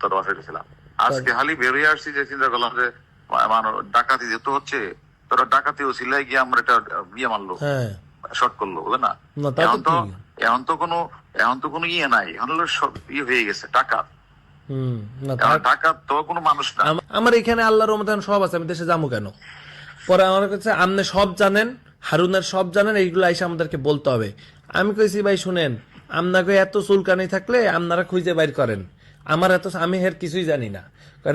তোর বাসায় গেছিলাম। আজকে হালি বেরিয়ে আসছি যে চিন্তা করলাম যে ডাকাতি যেহেতু হচ্ছে তোরা ডাকাতি ও সিলাই গিয়ে আমরা আহ, বিয়ে মারলো হ্যাঁ। শর্ট করল বুঝলে না? এখন তো। এখন তো কোনো এখন তো কোনো ইয়ে নাই। এখন ইয়ে হয়ে গেছে টাকা। টাকা তো কোনো মানুষ না। আমার এখানে আল্লাহর রহমতান সব আছে আমি দেশে যাব কেন? পরে আমার কাছে আপনি সব জানেন হারুনের সব জানেন এইগুলো এসে আমাদেরকে বলতে হবে। আমি কইছি ভাই শুনেন আপনাকে এত চুলকানি থাকলে আপনারা খুঁজে বাইর করেন। আমার এত আমি এর কিছুই জানি না।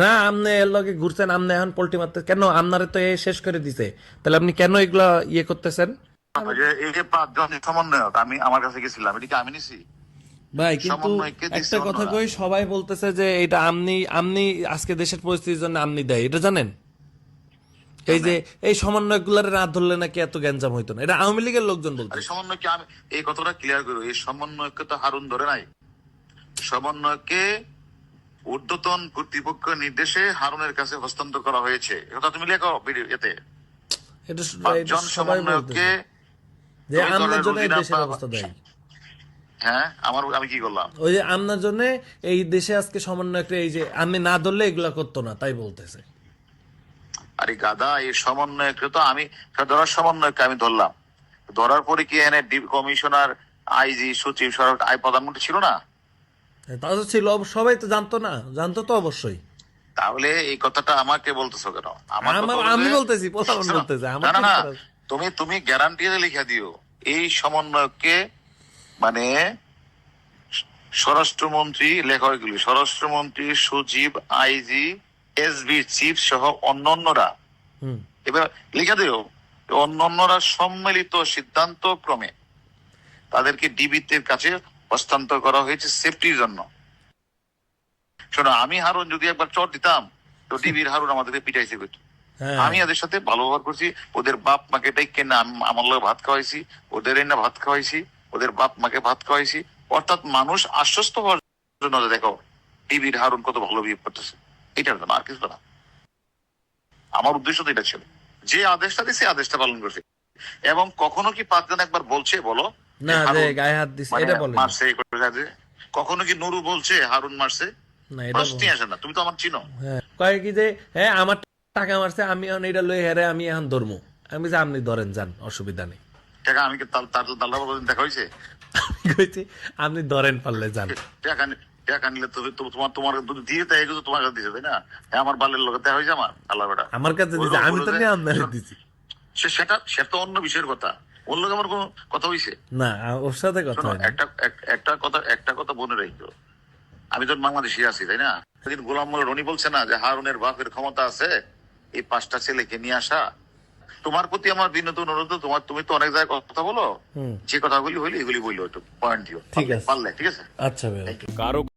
না আপনি এর লগে ঘুরছেন আপনি এখন পোল্ট্রি মারতে কেন আপনারা তো এ শেষ করে দিছে? তাহলে আপনি কেন এগুলা ইয়ে করতেছেন? ওই এই যে পাঁচজন সমন্বয়ক আমি আমার কাছে গেছিলাম এটা কি আমি নিছি? ভাই কিন্তু একটা কথা কই সবাই বলতেছে যে এটা আমনি আমনি আজকে দেশের পরিস্থিতির জন্য আমনি দেয় এটা জানেন? এই যে এই সমন্বয়গুলার না ধরলে নাকি এত গ্যাঞ্জাম হইতো না এটা আওয়ামী লীগের লোকজন বলতে আরে সমন্বয়কে আমি এই কথাটা ক্লিয়ার করব এই সমন্বয়কে তো হারুন ধরে নাই। সমন্বয়কে ঊর্ধ্বতন কর্তৃপক্ষ নির্দেশে হারুনের কাছে হস্তান্তর করা হয়েছে। এটা তুমি লেখো ভিডিও এতে? পাঁচজন সবাই সমন্বয়কে বলতেছে। যে তুমি আমনার ধরো জন্য এই রুজিনা দেশের পা- অবস্থা দেয়। হ্যাঁ আমার আমি কি করলাম? ওই যে আমনার জন্য এই দেশে আজকে সমন্বয় এই যে আমি না ধরলে এগুলা করতো না তাই বলতেছে। আরে গাদা এই সমন্বয়কে তো আমি ধরার সমন্বয়কে আমি ধরলাম। ধরার পরে কি এনে কমিশনার আইজি সচিব সরকার আই প্রধানমন্ত্রী ছিল না? তা তো ছিল সবাই তো জানতো না জানতো তো অবশ্যই। তাহলে এই কথাটা আমাকে বলতেছো কেন? আমি বলতেছি, না? তুমি তুমি গ্যারান্টি লিখে দিও এই সমন্বয়কে মানে স্বরাষ্ট্রমন্ত্রী লেখা এগুলি স্বরাষ্ট্রমন্ত্রী সচিব আইজি এসবি চিফ সহ অন্যান্যরা। হুম। এবার লিখে দিও অন্যান্যরা সম্মিলিত সিদ্ধান্ত ক্রমে তাদেরকে ডিবিতের কাছে হস্তান্তর করা হয়েছে সেফটির জন্য। শোনো আমি হারুন যদি একবার চট দিতাম তো ডিবির হারুন আমাদেরকে পিটাইছে করতো হ্যাঁ। আমি এদের সাথে ভালো ব্যবহার করছি ওদের বাপ মাকে ডাইকে না আমার লোক ভাত খাওয়াইছি ওদের না ভাত খাওয়াইছি ওদের বাপ মাকে ভাত খাওয়াইছি। অর্থাৎ মানুষ আশ্বস্ত হওয়ার জন্য দেখো টিভির হারুন কত ভালো বিয়ে করতেছে। এটার জন্য আর কিছু না। আমার উদ্দেশ্য তো এটা ছিল। যে আদেশটা দিছে আদেশটা পালন করছে। এবং কখনো কি পাঁচজন একবার বলছে বলো? না যে গায়ে হাত দিছে মানে এটা বলে মারছে কখনো কি নুরু বলছে হারুন মারছে না এটা প্রশ্নই আসে না তুমি তো আমার চিনো। হ্যাঁ কয় কি যে হ্যাঁ আমার টাকা মারছে আমি এখন এটা লই হেরে আমি এখন ধরমু। আমি যে আপনি ধরেন যান অসুবিধা নেই। টাকা আমি কি তার তার দাল্লা দেখা হয়েছে? কইছি আপনি ধরেন পারলে যান। টাকা টাকা নিলে তো তোমার তোমার দিয়ে তাই এগুলো তোমার কাছে দিছে তাই না? হ্যাঁ আমার বালের লোক দেখা হয়েছে আমার আল্লাহ বেটা। আমার কাছে দিছে আমি তো নিয়ে আপনার দিছি। সে সেটা সেটা তো অন্য বিষয়ের কথা। ওর লোক আমার কোনো কথা হয়েছে না ওর সাথে কথা একটা একটা কথা একটা কথা রাখো আমি তো বাংলাদেশে আছি তাই না? সেদিন গোলাম মোল্লা রনি বলছে না যে হারুনের বাপের ক্ষমতা আছে এই পাঁচটা ছেলেকে নিয়ে আসা। তোমার প্রতি আমার বিনোদ অনুরোধ তোমার তুমি তো অনেক জায়গায় কথা বলো। যে কথাগুলি হইলে এগুলি বলল একটু পয়েন্ট দিও। ঠিক আছে। পারলে ঠিক আছে? আচ্ছা কারও